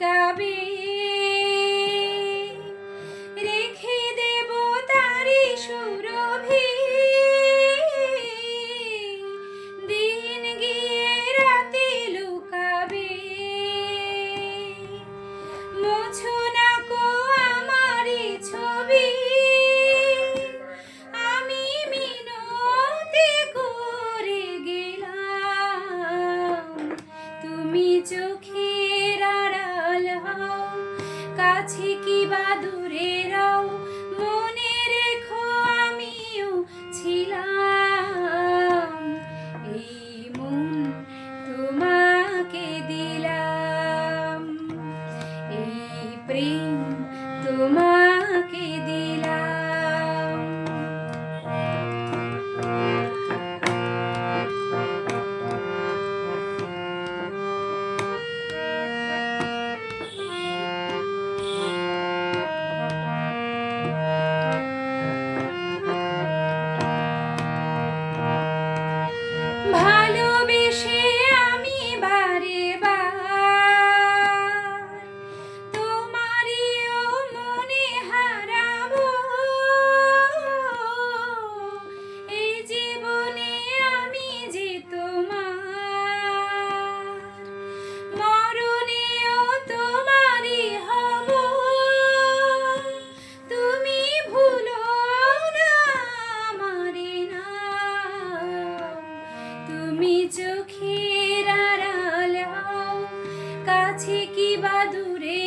nunca. springs. তুমি চোখের আড়াল কাছে কি বা দূরে